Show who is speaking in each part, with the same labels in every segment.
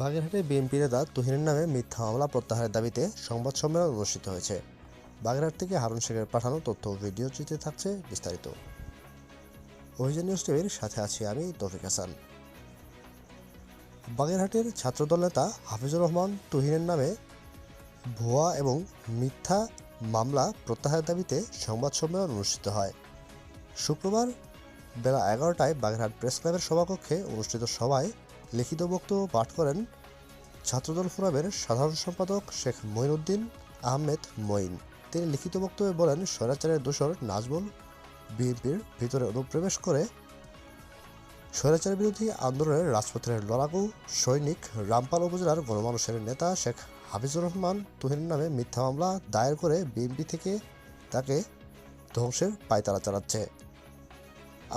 Speaker 1: বাগেরহাটে বিএনপি নেতা তুহিনের নামে মিথ্যা মামলা প্রত্যাহারের দাবিতে সংবাদ সম্মেলন অনুষ্ঠিত হয়েছে। বাগেরহাট থেকে হারুন শেখের পাঠানো তথ্য ভিডিও চিত্রে থাকছে বিস্তারিত। অভিযান নিউজ টিভির সাথে আছি আমি তৌফিক হাসান। বাগেরহাটের ছাত্রদল নেতা হাফিজুর রহমান তুহিনের নামে ভুয়া এবং মিথ্যা মামলা প্রত্যাহারের দাবিতে সংবাদ সম্মেলন অনুষ্ঠিত হয়। শুক্রবার বেলা এগারোটায় বাগেরহাট প্রেস ক্লাবের সভাকক্ষে অনুষ্ঠিত সভায় লিখিত বক্তব্য পাঠ করেন ছাত্রদল ফোরামের সাধারণ সম্পাদক শেখ মঈনুদ্দিন আহমেদ মঈন। তিনি লিখিত বক্তব্যে বলেন, স্বৈরাচারের দোসর নাজমুল বিএনপির ভিতরে অনুপ্রবেশ করে স্বৈরাচার বিরোধী আন্দোলনের রাজপথের লড়াকু সৈনিক রামপাল উপজেলার গণমানুষের নেতা শেখ হাফিজুর রহমান তুহিন নামে মিথ্যা মামলা দায়ের করে বিএনপি থেকে তাকে ধ্বংসের পায়তারা চালাচ্ছে।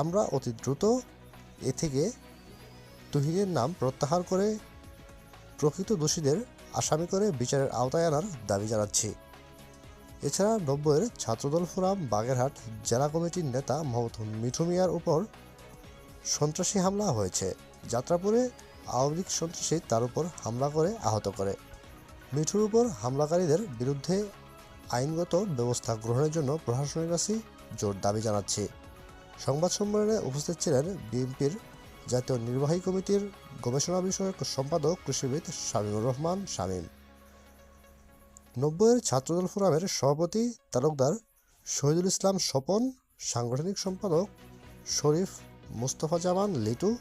Speaker 1: আমরা অতি দ্রুত এ থেকে তুহিনের নাম প্রত্যাহার করে প্রকৃত দোষীদের আসামি করে বিচারের আওতায় আনার দাবি জানাচ্ছি। এছাড়া নব্বইয়ের ছাত্রদল ফোরাম, বাগেরহাট জেলা কমিটির নেতা মোহাম্মদ মিঠু মিয়ার উপর সন্ত্রাসী হামলা হয়েছে। যাত্রাপুরে আওয়ামী লীগ সন্ত্রাসী তার উপর হামলা করে আহত করে। মিঠুর উপর হামলাকারীদের বিরুদ্ধে আইনগত ব্যবস্থা গ্রহণের জন্য প্রশাসনের কাছে জোর দাবি জানাচ্ছি। সংবাদ সম্মেলনে উপস্থিত ছিলেন বিএনপির জাতীয় নির্বাহী কমিটির গবেষণা বিষয়ক সম্পাদক কৃষিবিদ শামীমুর রহমান শামীম। নব্বইয়ের ছাত্রদল ফোরামের সভাপতি তালুকদার শহীদুল ইসলাম স্বপন, সাংগঠনিক সম্পাদক শরীফ মুস্তফা জামান লিটু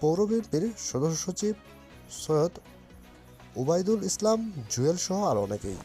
Speaker 1: পৌর বিএনপির সদস্য সচিব সৈয়দ উবাইদুল ইসলাম জুয়েল সহ আরও অনেকেই।